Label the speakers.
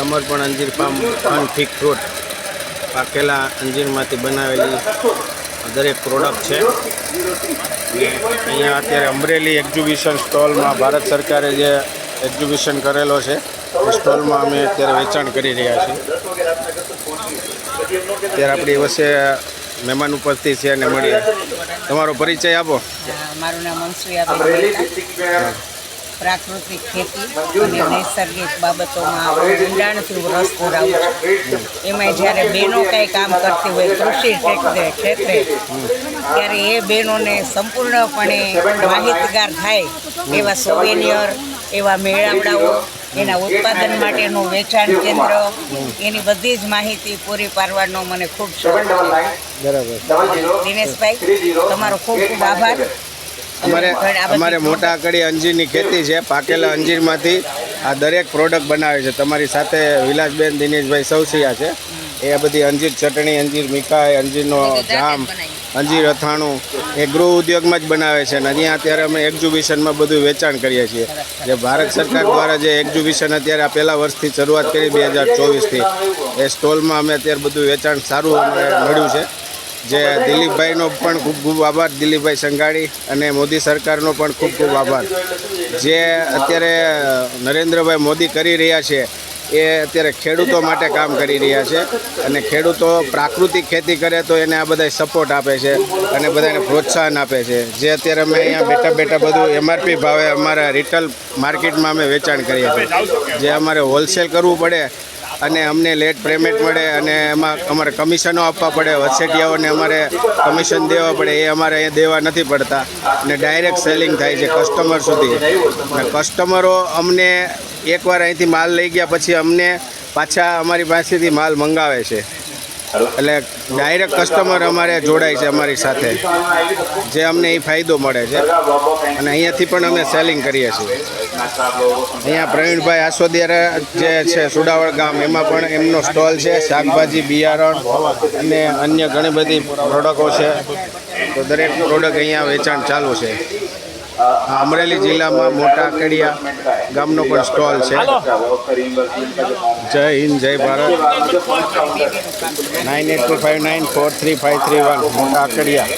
Speaker 1: સમર્પણ અંજીર પામ ફન ફીક ફ્રૂટ પાકેલા અંજીરમાંથી બનાવેલી દરેક પ્રોડક્ટ છે. અહીંયા અત્યારે અમરેલી એક્ઝિબિશન સ્ટોલમાં ભારત સરકારે જે એક્ઝિબિશન કરેલો છે એ સ્ટોલમાં અમે અત્યારે વેચાણ કરી રહ્યા છીએ. અત્યારે આપણી વચ્ચે મહેમાન ઉપસ્થિત છે અને મળીએ. તમારો પરિચય આપો.
Speaker 2: મારું નામ મહેતા પ્રાકૃતિક ખેતી અને નૈસર્ગિક બાબતોમાં ઊંડાણથી રસ ધરાવું છું. એમાં જ્યારે બહેનો કાંઈ કામ કરતી હોય કૃષિ ક્ષેત્રે ક્ષેત્રે ત્યારે એ બહેનોને સંપૂર્ણપણે માહિતગાર થાય એવા સોવેનિયર એવા મેળાવડાઓ એના ઉત્પાદન માટેનું વેચાણ કેન્દ્ર એની બધી જ માહિતી પૂરી પાડવાનો મને ખૂબ શોખ છે.
Speaker 1: બરાબર.
Speaker 2: દિનેશભાઈ તમારો ખૂબ ખૂબ આભાર.
Speaker 1: અમારે અમારે મોટા આકડી અંજીરની ખેતી છે પાકેલા અંજીરમાંથી આ દરેક પ્રોડક્ટ બનાવે છે. તમારી સાથે વિલાસબેન દિનેશભાઈ સૌસિયા છે. એ બધી અંજીર ચટણી અંજીર મીઠાઈ અંજીરનો જામ અંજીર અથાણું એ ગૃહ ઉદ્યોગમાં જ બનાવે છે અને અહીંયા અત્યારે અમે એક્ઝિબિશનમાં બધું વેચાણ કરીએ છીએ. જે ભારત સરકાર દ્વારા જે એક્ઝિબિશન અત્યારે આ પહેલા વર્ષથી શરૂઆત કરી બે હજાર ચોવીસથી એ સ્ટોલમાં અમે અત્યારે બધું વેચાણ સારું અમને મળ્યું છે. જે દિલીપભાઈનો પણ ખૂબ ખૂબ આભાર, દિલીપભાઈ સંઘાણી અને મોદી સરકારનો પણ ખૂબ ખૂબ આભાર. જે અત્યારે નરેન્દ્રભાઈ મોદી કરી રહ્યા છે, એ અત્યારે ખેડૂતો માટે કામ કરી રહ્યા છે અને ખેડૂતો પ્રાકૃતિક ખેતી કરે તો એને આ બધા સપોર્ટ આપે છે અને બધાને પ્રોત્સાહન આપે છે. જે અત્યારે અમે અહીંયા બેઠા બેઠા બધું એમઆરપી ભાવે અમારા રિટેલ માર્કેટમાં અમે વેચાણ કરીએ છીએ. જે અમારે હોલસેલ કરવું પડે અને અમને લેટ પેમેન્ટ મળે અને એમાં અમારે કમિશનો આપવા પડે વચેટિયાઓને અમારે કમિશન દેવા પડે, એ અમારે અહીંયા દેવા નથી પડતા. અને ડાયરેક્ટ સેલિંગ થાય છે કસ્ટમર સુધી. અને કસ્ટમરો અમને એકવાર અહીંથી માલ લઈ ગયા પછી અમને પાછા અમારી પાસેથી માલ મંગાવે છે. એટલે ડાયરેક્ટ કસ્ટમર અમારે જોડાય છે અમારી સાથે. જે અમને એ ફાયદો મળે છે. અને અહીંયાથી પણ અમે સેલિંગ કરીએ છીએ. અહીંયા પ્રવીણભાઈ આસોદિયા જે છે સુડાવળ ગામ, એમાં પણ એમનો સ્ટોલ છે, શાકભાજી, બિયારણ અને અન્ય ઘણી બધી પ્રોડક્ટો છે. તો દરેક પ્રોડક્ટ અહીંયા વેચાણ ચાલુ છે. અમરેલી જિલ્લામાં મોટા આકડિયા ગામનો પણ સ્ટોલ છે. જય હિન્દ, જય Bharat. Nine eight two five nine four three five three one, મોટા આકડિયા